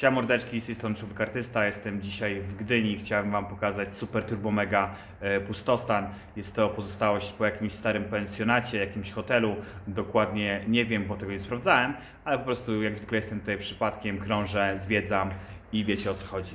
Siema mordeczki, z tej strony Człowiek Artysta, jestem dzisiaj w Gdyni, chciałem Wam pokazać Super Turbo Mega e, Pustostan. Jest to pozostałość po jakimś starym pensjonacie, jakimś hotelu, dokładnie nie wiem, bo tego nie sprawdzałem, ale po prostu jak zwykle jestem tutaj przypadkiem, krążę, zwiedzam i wiecie o co chodzi.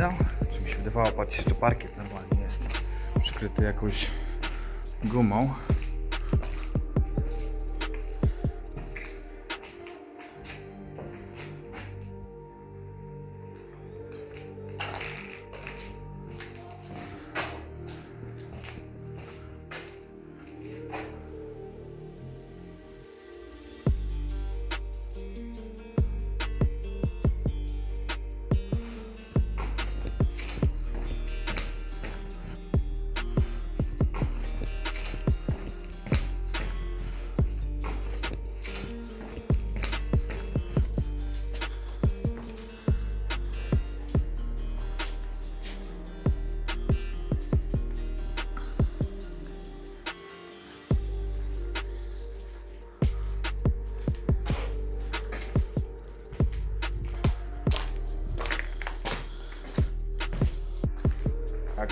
Gwizdał? Czy mi się wydawało, patrzcie, jeszcze parkiet normalnie jest przykryty jakąś gumą.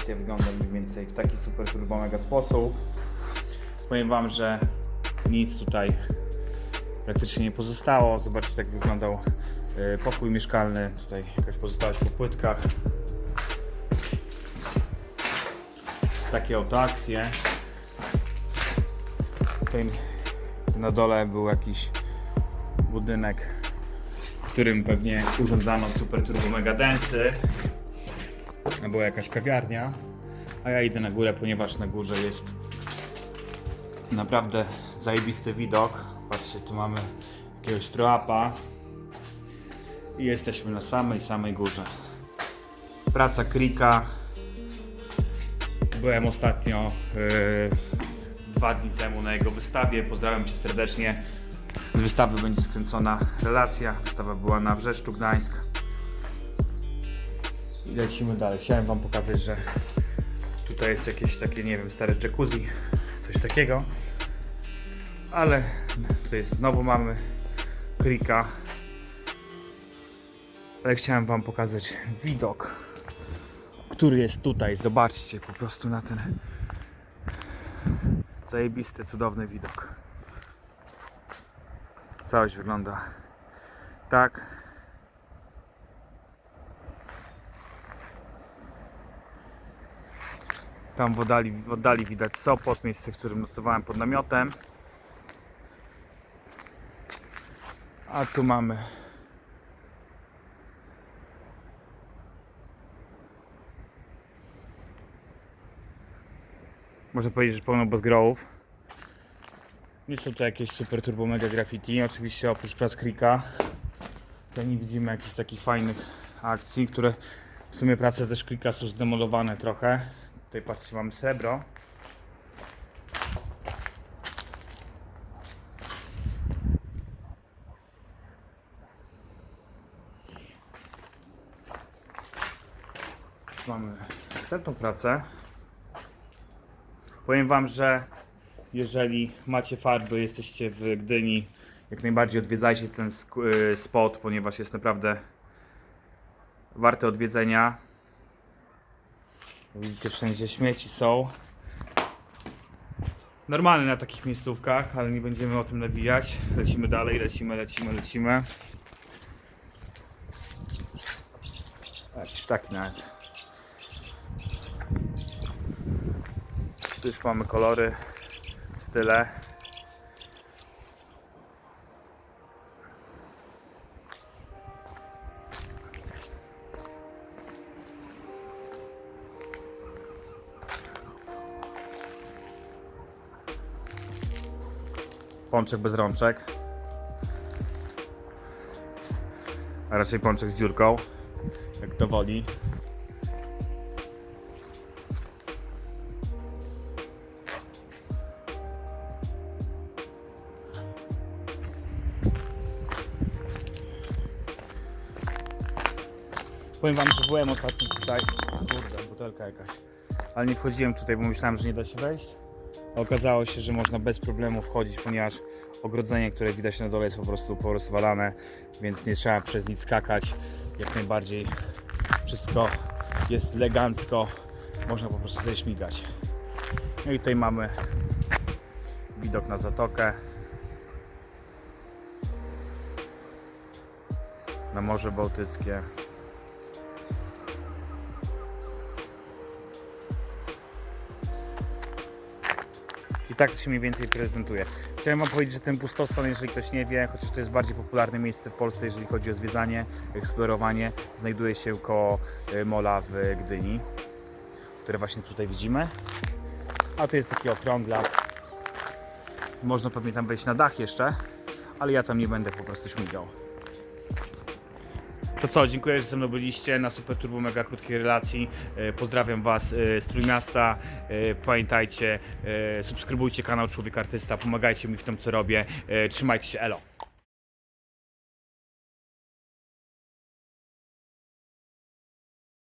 Akcja wygląda mniej więcej w taki super turbo mega sposób. Powiem Wam, że nic tutaj praktycznie nie pozostało. Zobaczcie jak wyglądał e, pokój mieszkalny. Tutaj jakaś pozostałość po płytkach. Takie oto akcje. Tutaj na dole był jakiś budynek, w którym pewnie urządzano super turbo mega była jakaś kawiarnia, a ja idę na górę, ponieważ na górze jest naprawdę zajebisty widok. Patrzcie, tu mamy jakiegoś troapa i jesteśmy na samej, samej górze. Praca Krika. Byłem ostatnio yy, dwa dni temu na jego wystawie. Pozdrawiam Cię serdecznie. Z wystawy będzie skręcona relacja. Wystawa była na Wrzeszczu Gdańsk. Lecimy dalej. Chciałem Wam pokazać, że tutaj jest jakieś takie, nie wiem, stare jacuzzi, coś takiego. Ale tutaj znowu mamy krika. Ale chciałem Wam pokazać widok, który jest tutaj. Zobaczcie po prostu na ten zajebisty, cudowny widok. Całość wygląda tak. Tam w oddali, w oddali widać Sopot, miejsce, w którym nocowałem pod namiotem. A tu mamy Można powiedzieć, że pełno bezgrołów. Nie są to jakieś super turbo mega graffiti. Oczywiście oprócz prac Krika. Tutaj nie widzimy jakichś takich fajnych akcji, które w sumie prace też Krika są zdemolowane trochę. Tutaj patrzcie, mamy srebro. Mamy następną pracę. Powiem Wam, że jeżeli macie farby, jesteście w Gdyni, jak najbardziej odwiedzajcie ten y, spot, ponieważ jest naprawdę warte odwiedzenia. Widzicie, wszędzie śmieci są. Normalne na takich miejscówkach, ale nie będziemy o tym nawijać. Lecimy dalej, lecimy, lecimy, lecimy. Jakieś ptaki nawet. Tu już mamy kolory, style. Pączek bez rączek. A raczej pączek z dziurką, jak to woli. Powiem wam, że byłem ostatnio tutaj. Kurde, butelka jakaś. Ale nie wchodziłem tutaj, bo myślałem, że nie da się wejść. Okazało się, że można bez problemu wchodzić, ponieważ ogrodzenie, które widać na dole jest po prostu porozwalane, więc nie trzeba przez nic skakać. Jak najbardziej wszystko jest elegancko, można po prostu sobie śmigać. No i tutaj mamy widok na zatokę. Na Morze Bałtyckie. I tak to się mniej więcej prezentuje. Chciałem Wam powiedzieć, że ten pustostan, jeżeli ktoś nie wie, chociaż to jest bardziej popularne miejsce w Polsce, jeżeli chodzi o zwiedzanie, eksplorowanie, znajduje się koło y, mola w Gdyni, które właśnie tutaj widzimy. A to jest taki okrąglak. Można pewnie tam wejść na dach jeszcze, ale ja tam nie będę po prostu śmigał. To co, dziękuję, że ze mną byliście na Super Turbo Mega krótkiej relacji. E, Pozdrawiam Was e, z Trójmiasta. E, Pamiętajcie, subskrybujcie kanał Człowiek Artysta, pomagajcie mi w tym co robię. Trzymajcie się, elo.